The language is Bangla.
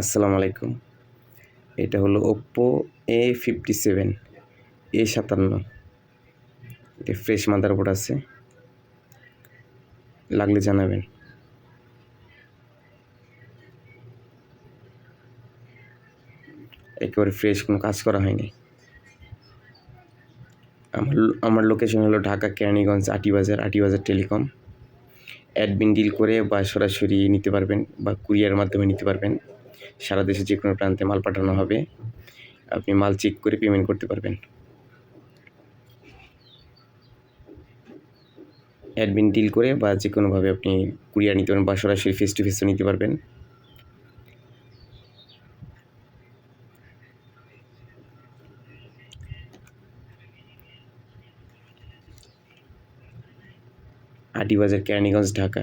আসসালামু আলাইকুম। এটা হলো Oppo A fifty seven A সাতান্ন। এটা ফ্রেশ মাদারবোর্ড আছে। লাগলে জানাবেন। একেবারে ফ্রেশ কোনো কাজ করা হয়নি। আমার আমার লোকেশন হলো Dhaka Keraniganj Atibazar Atibazar telecom. Admin deal করে বা সরাসরি নিতে পারবেন বা কুরিয়ার মাধ্যমে নিতে পারবেন। সারা দেশে যে কোনো প্রান্তে মাল পাঠানো হবে। আপনি মাল চেক করে পেমেন্ট করতে পারবেন। অ্যাডমিন ডিল করে বা যে কোনোভাবে আপনি কুরিয়ার নিতে পারবেন বা সরাসরি ফেস টু ফেসও নিতে পারবেন। আটিবাজার কেরানীগঞ্জ, ঢাকা।